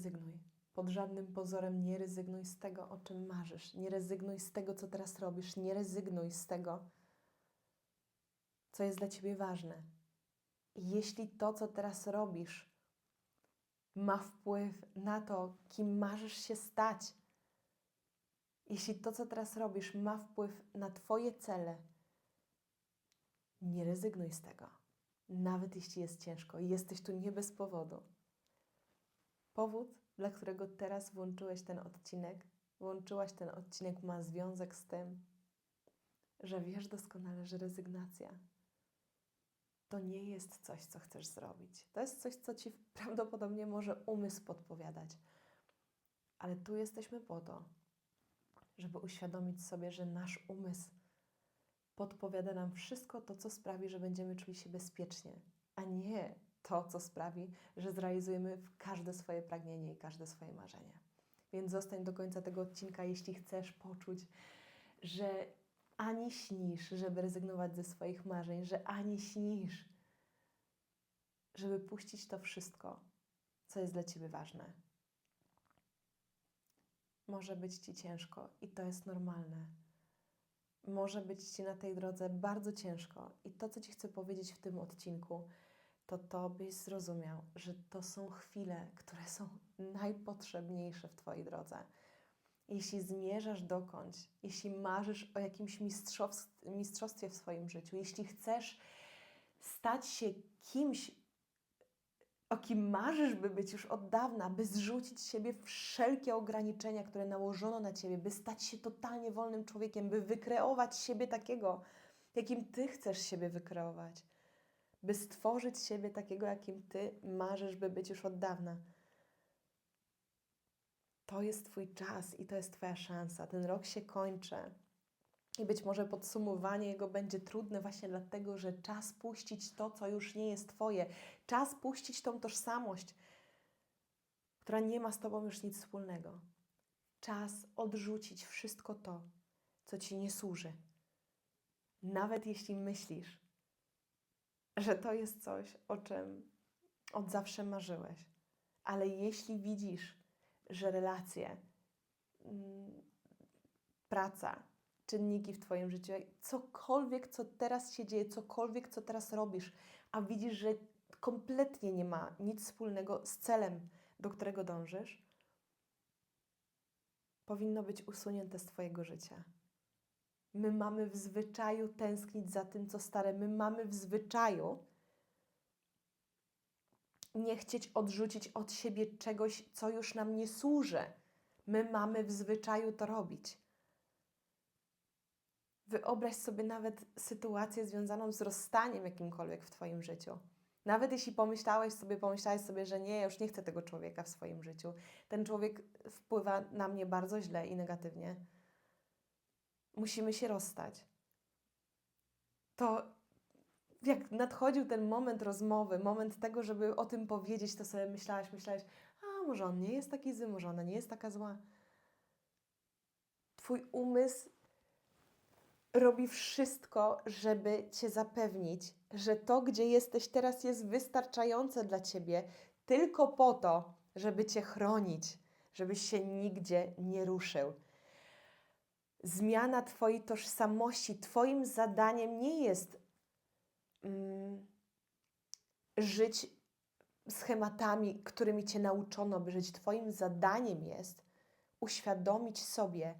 rezygnuj. Pod żadnym pozorem nie rezygnuj z tego, o czym marzysz. Nie rezygnuj z tego, co teraz robisz. Nie rezygnuj z tego, co jest dla ciebie ważne. Jeśli to, co teraz robisz, ma wpływ na to, kim marzysz się stać, jeśli to, co teraz robisz, ma wpływ na Twoje cele, nie rezygnuj z tego. Nawet jeśli jest ciężko jesteś tu nie bez powodu. Powód, dla którego teraz włączyłeś ten odcinek, włączyłaś ten odcinek, ma związek z tym, że wiesz doskonale, że rezygnacja to nie jest coś, co chcesz zrobić. To jest coś, co ci prawdopodobnie może umysł podpowiadać. Ale tu jesteśmy po to, żeby uświadomić sobie, że nasz umysł podpowiada nam wszystko to, co sprawi, że będziemy czuli się bezpiecznie, a nie to, co sprawi, że zrealizujemy każde swoje pragnienie i każde swoje marzenie. Więc zostań do końca tego odcinka, jeśli chcesz poczuć, że ani śnisz, żeby rezygnować ze swoich marzeń, że ani śnisz, żeby puścić to wszystko, co jest dla Ciebie ważne. Może być Ci ciężko i to jest normalne. Może być Ci na tej drodze bardzo ciężko i to, co Ci chcę powiedzieć w tym odcinku, to to, byś zrozumiał, że to są chwile, które są najpotrzebniejsze w Twojej drodze. Jeśli zmierzasz dokądś, jeśli marzysz o jakimś mistrzostwie w swoim życiu, jeśli chcesz stać się kimś, o kim marzysz, by być już od dawna, by zrzucić z siebie wszelkie ograniczenia, które nałożono na ciebie, by stać się totalnie wolnym człowiekiem, by wykreować siebie takiego, jakim ty chcesz siebie wykreować, by stworzyć siebie takiego, jakim ty marzysz, by być już od dawna. To jest Twój czas i to jest Twoja szansa. Ten rok się kończy. I być może podsumowanie jego będzie trudne właśnie dlatego, że czas puścić to, co już nie jest Twoje. Czas puścić tą tożsamość, która nie ma z Tobą już nic wspólnego. Czas odrzucić wszystko to, co Ci nie służy. Nawet jeśli myślisz, że to jest coś, o czym od zawsze marzyłeś. Ale jeśli widzisz, że relacje, mm, praca, czynniki w Twoim życiu, cokolwiek, co teraz się dzieje, cokolwiek, co teraz robisz, a widzisz, że kompletnie nie ma nic wspólnego z celem, do którego dążysz, powinno być usunięte z Twojego życia. My mamy w zwyczaju tęsknić za tym, co stare. My mamy w zwyczaju nie chcieć odrzucić od siebie czegoś, co już nam nie służy. My mamy w zwyczaju to robić. Wyobraź sobie nawet sytuację związaną z rozstaniem jakimkolwiek w Twoim życiu. Nawet jeśli pomyślałeś sobie, pomyślałeś sobie, że nie, już nie chcę tego człowieka w swoim życiu. Ten człowiek wpływa na mnie bardzo źle i negatywnie. Musimy się rozstać. To jak nadchodził ten moment rozmowy, moment tego, żeby o tym powiedzieć, to sobie myślałaś, myślałeś, a może on nie jest taki zły, może ona nie jest taka zła. Twój umysł robi wszystko, żeby cię zapewnić, że to, gdzie jesteś teraz, jest wystarczające dla ciebie, tylko po to, żeby cię chronić, żebyś się nigdzie nie ruszył. Zmiana Twojej tożsamości, Twoim zadaniem nie jest mm, żyć schematami, którymi Cię nauczono, by żyć. Twoim zadaniem jest uświadomić sobie,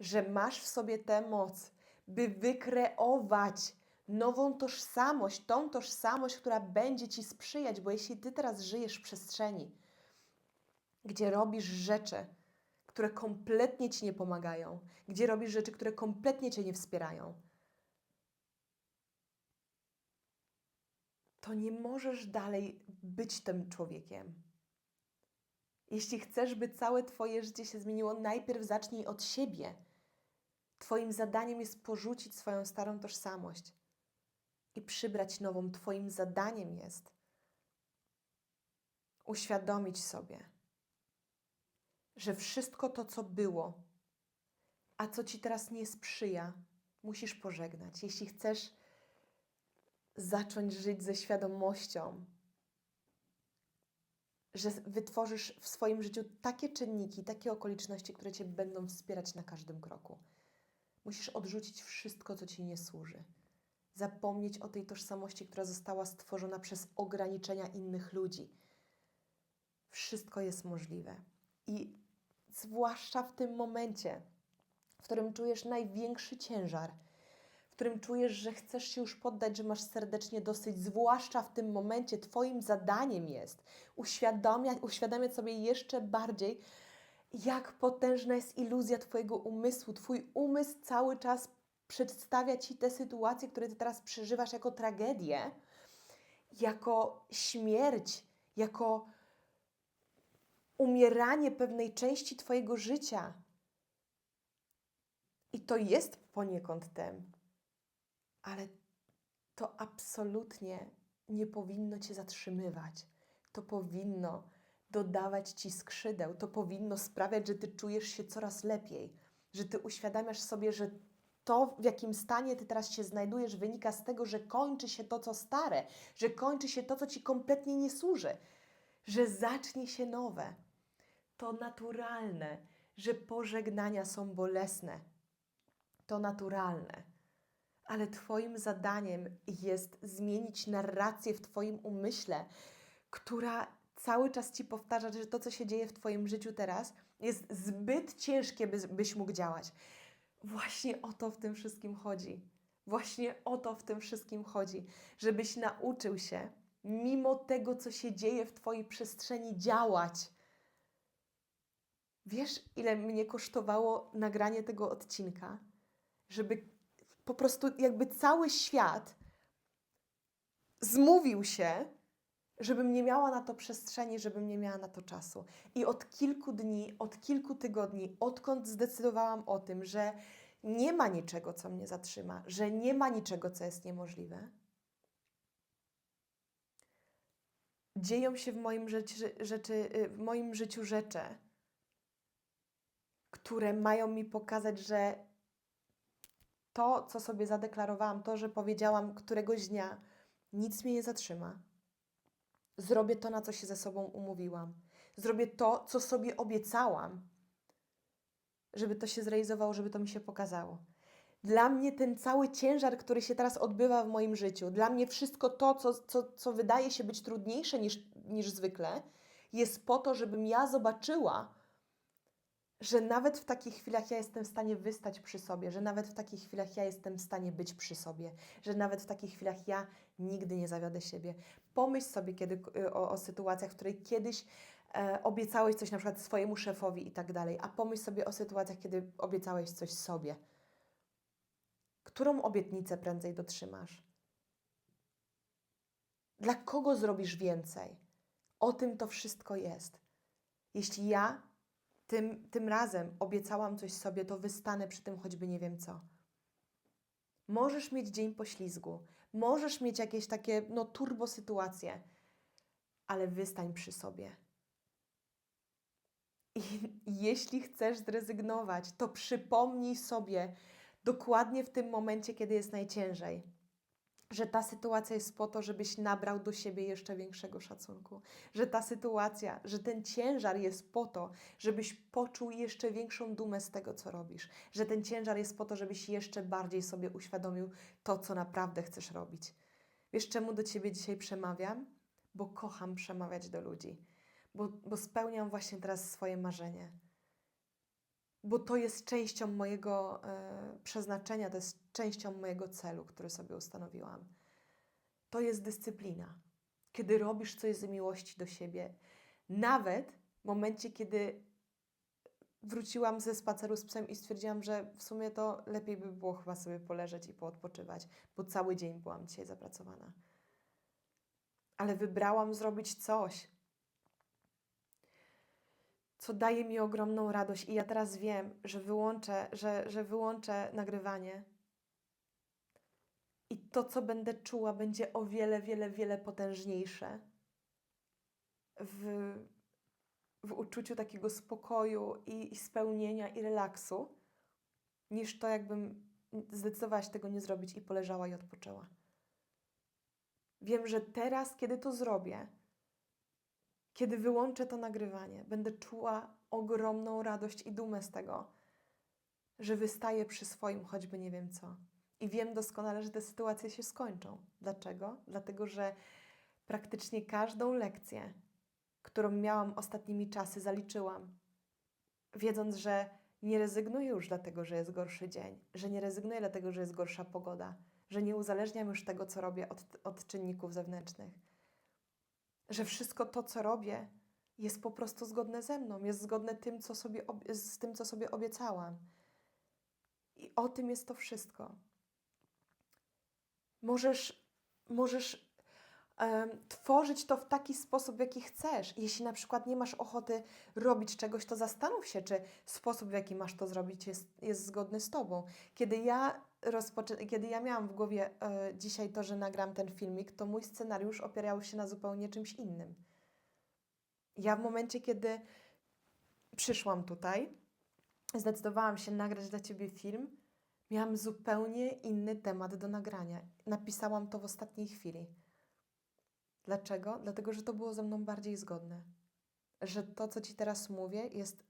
że masz w sobie tę moc, by wykreować nową tożsamość, tą tożsamość, która będzie Ci sprzyjać, bo jeśli Ty teraz żyjesz w przestrzeni, gdzie robisz rzeczy, które kompletnie Ci nie pomagają, gdzie robisz rzeczy, które kompletnie Cię nie wspierają, to nie możesz dalej być tym człowiekiem. Jeśli chcesz, by całe Twoje życie się zmieniło, najpierw zacznij od siebie. Twoim zadaniem jest porzucić swoją starą tożsamość i przybrać nową. Twoim zadaniem jest uświadomić sobie, że wszystko to, co było, a co ci teraz nie sprzyja, musisz pożegnać. Jeśli chcesz zacząć żyć ze świadomością, że wytworzysz w swoim życiu takie czynniki, takie okoliczności, które Cię będą wspierać na każdym kroku. Musisz odrzucić wszystko, co Ci nie służy. Zapomnieć o tej tożsamości, która została stworzona przez ograniczenia innych ludzi. Wszystko jest możliwe. I zwłaszcza w tym momencie, w którym czujesz największy ciężar, w którym czujesz, że chcesz się już poddać, że masz serdecznie dosyć, zwłaszcza w tym momencie Twoim zadaniem jest uświadamiać, uświadamiać sobie jeszcze bardziej, jak potężna jest iluzja Twojego umysłu. Twój umysł cały czas przedstawia Ci te sytuacje, które Ty teraz przeżywasz jako tragedię, jako śmierć, jako umieranie pewnej części Twojego życia. I to jest poniekąd tem, ale to absolutnie nie powinno Cię zatrzymywać. To powinno dodawać Ci skrzydeł, to powinno sprawiać, że Ty czujesz się coraz lepiej, że Ty uświadamiasz sobie, że to, w jakim stanie Ty teraz się znajdujesz, wynika z tego, że kończy się to, co stare, że kończy się to, co Ci kompletnie nie służy, że zacznie się nowe. To naturalne, że pożegnania są bolesne. To naturalne. Ale Twoim zadaniem jest zmienić narrację w Twoim umyśle, która cały czas Ci powtarza, że to, co się dzieje w Twoim życiu teraz, jest zbyt ciężkie, by, byś mógł działać. Właśnie o to w tym wszystkim chodzi. Właśnie o to w tym wszystkim chodzi, żebyś nauczył się, mimo tego, co się dzieje w Twojej przestrzeni, działać. Wiesz, ile mnie kosztowało nagranie tego odcinka, żeby po prostu jakby cały świat zmówił się, żebym nie miała na to przestrzeni, żebym nie miała na to czasu. I od kilku dni, od kilku tygodni, odkąd zdecydowałam o tym, że nie ma niczego, co mnie zatrzyma, że nie ma niczego, co jest niemożliwe, dzieją się w moim, rzeczy, rzeczy, w moim życiu rzeczy, które mają mi pokazać, że to, co sobie zadeklarowałam, to, że powiedziałam któregoś dnia, nic mnie nie zatrzyma. Zrobię to, na co się ze sobą umówiłam. Zrobię to, co sobie obiecałam, żeby to się zrealizowało, żeby to mi się pokazało. Dla mnie ten cały ciężar, który się teraz odbywa w moim życiu, dla mnie wszystko to, co, co, co wydaje się być trudniejsze niż, niż zwykle, jest po to, żebym ja zobaczyła, że nawet w takich chwilach ja jestem w stanie wystać przy sobie, że nawet w takich chwilach ja jestem w stanie być przy sobie, że nawet w takich chwilach ja nigdy nie zawiodę siebie. Pomyśl sobie kiedy, o, o sytuacjach, w której kiedyś e, obiecałeś coś na przykład swojemu szefowi i tak dalej, a pomyśl sobie o sytuacjach, kiedy obiecałeś coś sobie. Którą obietnicę prędzej dotrzymasz? Dla kogo zrobisz więcej? O tym to wszystko jest. Jeśli ja tym, tym razem obiecałam coś sobie, to wystanę przy tym choćby nie wiem co. Możesz mieć dzień poślizgu, możesz mieć jakieś takie no, turbo sytuacje, ale wystań przy sobie. I jeśli chcesz zrezygnować, to przypomnij sobie dokładnie w tym momencie, kiedy jest najciężej że ta sytuacja jest po to, żebyś nabrał do siebie jeszcze większego szacunku, że ta sytuacja, że ten ciężar jest po to, żebyś poczuł jeszcze większą dumę z tego, co robisz, że ten ciężar jest po to, żebyś jeszcze bardziej sobie uświadomił to, co naprawdę chcesz robić. Wiesz, czemu do ciebie dzisiaj przemawiam? Bo kocham przemawiać do ludzi, bo, bo spełniam właśnie teraz swoje marzenie bo to jest częścią mojego e, przeznaczenia, to jest częścią mojego celu, który sobie ustanowiłam. To jest dyscyplina. Kiedy robisz coś z miłości do siebie, nawet w momencie, kiedy wróciłam ze spaceru z psem i stwierdziłam, że w sumie to lepiej by było chyba sobie poleżeć i poodpoczywać, bo cały dzień byłam dzisiaj zapracowana. Ale wybrałam zrobić coś, co daje mi ogromną radość. I ja teraz wiem, że wyłączę, że, że wyłączę nagrywanie. I to, co będę czuła, będzie o wiele, wiele, wiele potężniejsze w, w uczuciu takiego spokoju i, i spełnienia i relaksu, niż to, jakbym zdecydowałaś tego nie zrobić i poleżała i odpoczęła. Wiem, że teraz, kiedy to zrobię, Kiedy wyłączę to nagrywanie, będę czuła ogromną radość i dumę z tego, że wystaję przy swoim, choćby nie wiem co. I wiem doskonale, że te sytuacje się skończą. Dlaczego? Dlatego, że praktycznie każdą lekcję, którą miałam ostatnimi czasy, zaliczyłam. Wiedząc, że nie rezygnuję już dlatego, że jest gorszy dzień, że nie rezygnuję dlatego, że jest gorsza pogoda, że nie uzależniam już tego, co robię od, od czynników zewnętrznych. Że wszystko to, co robię, jest po prostu zgodne ze mną, jest zgodne tym, co sobie, ob- z tym, co sobie obiecałam. I o tym jest to wszystko. Możesz, możesz em, tworzyć to w taki sposób, w jaki chcesz. Jeśli na przykład nie masz ochoty robić czegoś, to zastanów się, czy sposób, w jaki masz to zrobić, jest, jest zgodny z tobą. Kiedy ja, rozpoczę- kiedy ja miałam w głowie e, dzisiaj to, że nagram ten filmik, to mój scenariusz opierał się na zupełnie czymś innym. Ja w momencie, kiedy przyszłam tutaj, zdecydowałam się nagrać dla Ciebie film, miałam zupełnie inny temat do nagrania. Napisałam to w ostatniej chwili. Dlaczego? Dlatego, że to było ze mną bardziej zgodne. Że to, co Ci teraz mówię, jest,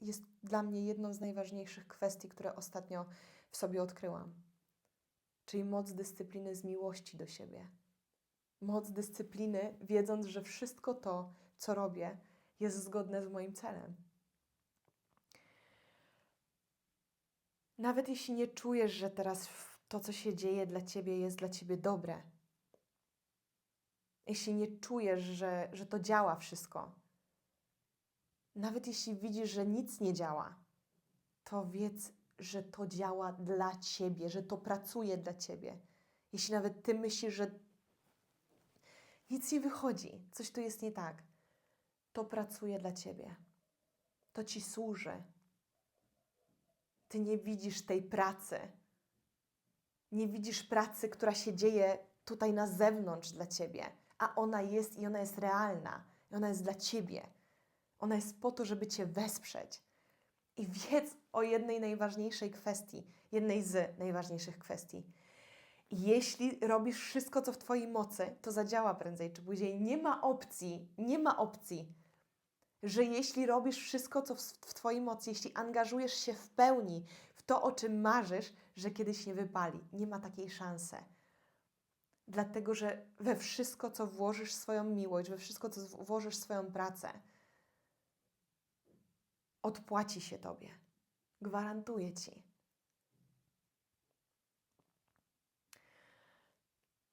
jest dla mnie jedną z najważniejszych kwestii, które ostatnio w sobie odkryłam. Czyli moc dyscypliny z miłości do siebie. Moc dyscypliny, wiedząc, że wszystko to, co robię, jest zgodne z moim celem. Nawet jeśli nie czujesz, że teraz to, co się dzieje dla ciebie, jest dla ciebie dobre, jeśli nie czujesz, że, że to działa wszystko, nawet jeśli widzisz, że nic nie działa, to wiedz, że to działa dla ciebie, że to pracuje dla ciebie. Jeśli nawet ty myślisz, że nic nie wychodzi, coś tu jest nie tak, to pracuje dla ciebie. To ci służy. Ty nie widzisz tej pracy. Nie widzisz pracy, która się dzieje tutaj na zewnątrz dla ciebie, a ona jest i ona jest realna, i ona jest dla ciebie. Ona jest po to, żeby cię wesprzeć. I wiedz o jednej najważniejszej kwestii, jednej z najważniejszych kwestii. Jeśli robisz wszystko, co w Twojej mocy, to zadziała prędzej czy później. Nie ma opcji, nie ma opcji, że jeśli robisz wszystko, co w, Twojej mocy, jeśli angażujesz się w pełni w to, o czym marzysz, że kiedyś nie wypali. Nie ma takiej szansy. Dlatego, że we wszystko, co włożysz swoją miłość, we wszystko, co włożysz swoją pracę, odpłaci się Tobie. Gwarantuję Ci.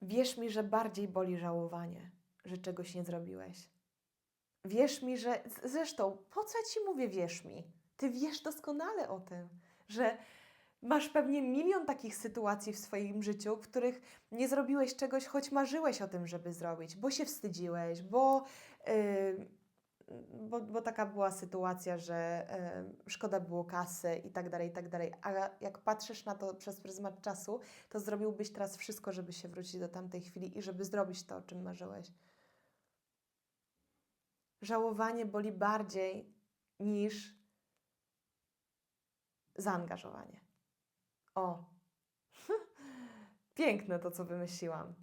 Wierz mi, że bardziej boli żałowanie, że czegoś nie zrobiłeś. Wierz mi, że. Zresztą, po co ja ci mówię, wierz mi? Ty wiesz doskonale o tym, że masz pewnie milion takich sytuacji w swoim życiu, w których nie zrobiłeś czegoś, choć marzyłeś o tym, żeby zrobić, bo się wstydziłeś, bo. Yy, bo, bo taka była sytuacja, że yy, szkoda było kasy i tak dalej, i tak dalej. A jak patrzysz na to przez pryzmat czasu, to zrobiłbyś teraz wszystko, żeby się wrócić do tamtej chwili i żeby zrobić to, o czym marzyłeś. Żałowanie boli bardziej niż zaangażowanie. O, piękne to, co wymyśliłam.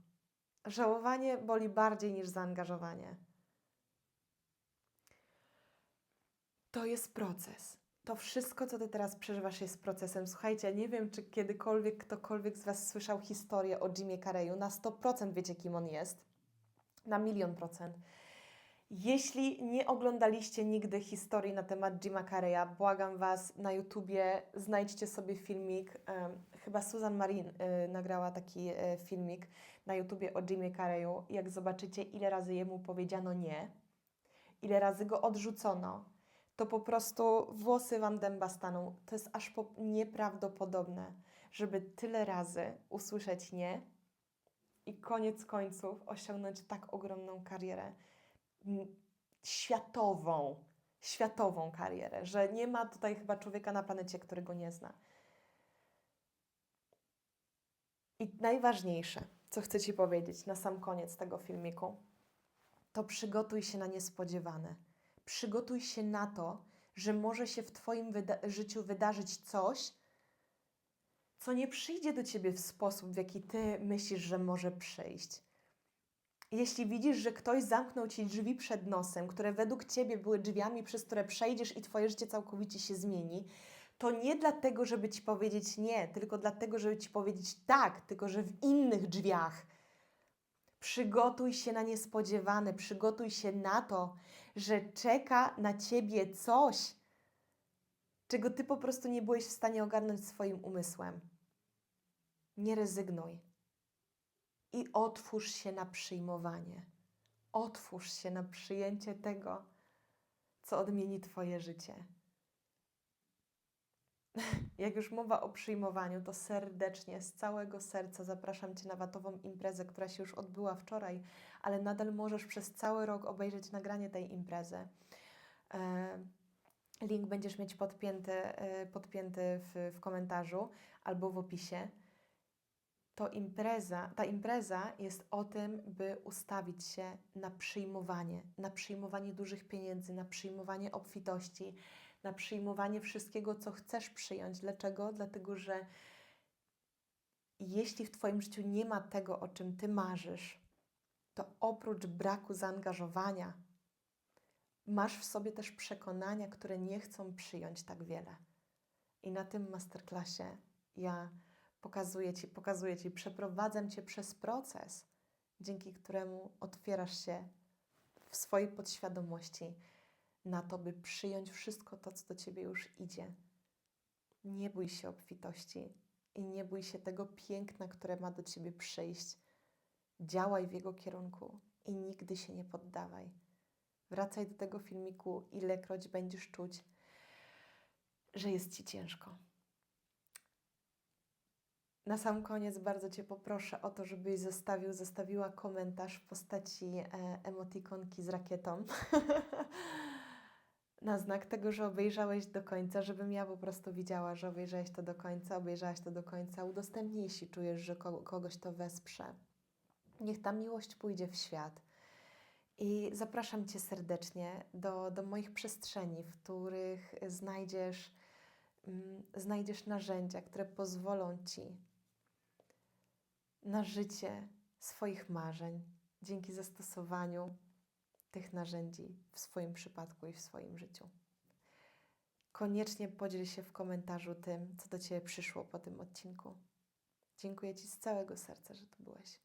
Żałowanie boli bardziej niż zaangażowanie. To jest proces. To wszystko, co ty teraz przeżywasz, jest procesem. Słuchajcie, nie wiem, czy kiedykolwiek ktokolwiek z Was słyszał historię o Jimie Carreyu. Na 100% wiecie, kim on jest. Na milion procent. Jeśli nie oglądaliście nigdy historii na temat Jima Carreya, błagam Was, na YouTubie znajdźcie sobie filmik. chyba Susan Marin y, nagrała taki y, filmik na YouTubie o Jimie Carreyu. Jak zobaczycie, ile razy jemu powiedziano nie, ile razy go odrzucono, to po prostu włosy Wam dęba staną. To jest aż po nieprawdopodobne, żeby tyle razy usłyszeć nie i koniec końców osiągnąć tak ogromną karierę światową, światową karierę, że nie ma tutaj chyba człowieka na planecie, który go nie zna. I najważniejsze, co chcę Ci powiedzieć na sam koniec tego filmiku, to przygotuj się na niespodziewane. Przygotuj się na to, że może się w Twoim wyda- życiu wydarzyć coś, co nie przyjdzie do Ciebie w sposób, w jaki Ty myślisz, że może przyjść. Jeśli widzisz, że ktoś zamknął ci drzwi przed nosem, które według ciebie były drzwiami, przez które przejdziesz i twoje życie całkowicie się zmieni, to nie dlatego, żeby ci powiedzieć nie, tylko dlatego, żeby ci powiedzieć tak, tylko że w innych drzwiach. Przygotuj się na niespodziewane, przygotuj się na to, że czeka na ciebie coś, czego ty po prostu nie byłeś w stanie ogarnąć swoim umysłem. Nie rezygnuj i otwórz się na przyjmowanie. Otwórz się na przyjęcie tego, co odmieni Twoje życie. Jak już mowa o przyjmowaniu, to serdecznie, z całego serca zapraszam Cię na watową imprezę, która się już odbyła wczoraj, ale nadal możesz przez cały rok obejrzeć nagranie tej imprezy. E, Link będziesz mieć podpięty, e, podpięty w, w komentarzu albo w opisie to impreza, ta impreza jest o tym, by ustawić się na przyjmowanie, na przyjmowanie dużych pieniędzy, na przyjmowanie obfitości, na przyjmowanie wszystkiego, co chcesz przyjąć. Dlaczego? Dlatego, że jeśli w Twoim życiu nie ma tego, o czym Ty marzysz, to oprócz braku zaangażowania, masz w sobie też przekonania, które nie chcą przyjąć tak wiele. I na tym masterclassie ja pokazuję Ci, pokazuję Ci, przeprowadzam Cię przez proces, dzięki któremu otwierasz się w swojej podświadomości na to, by przyjąć wszystko to, co do Ciebie już idzie. Nie bój się obfitości i nie bój się tego piękna, które ma do Ciebie przyjść. Działaj w jego kierunku i nigdy się nie poddawaj. Wracaj do tego filmiku, ilekroć będziesz czuć, że jest Ci ciężko. Na sam koniec bardzo Cię poproszę o to, żebyś zostawił, zostawiła komentarz w postaci e, emotikonki z rakietą. Na znak tego, że obejrzałeś do końca, żebym ja po prostu widziała, że obejrzałeś to do końca, obejrzałaś to do końca. Udostępnij, jeśli czujesz, że ko kogoś to wesprze. Niech ta miłość pójdzie w świat. I zapraszam Cię serdecznie do, do moich przestrzeni, w których znajdziesz, mm, znajdziesz narzędzia, które pozwolą Ci na życie swoich marzeń dzięki zastosowaniu tych narzędzi w swoim przypadku i w swoim życiu. Koniecznie podziel się w komentarzu tym, co do Ciebie przyszło po tym odcinku. Dziękuję Ci z całego serca, że tu byłeś.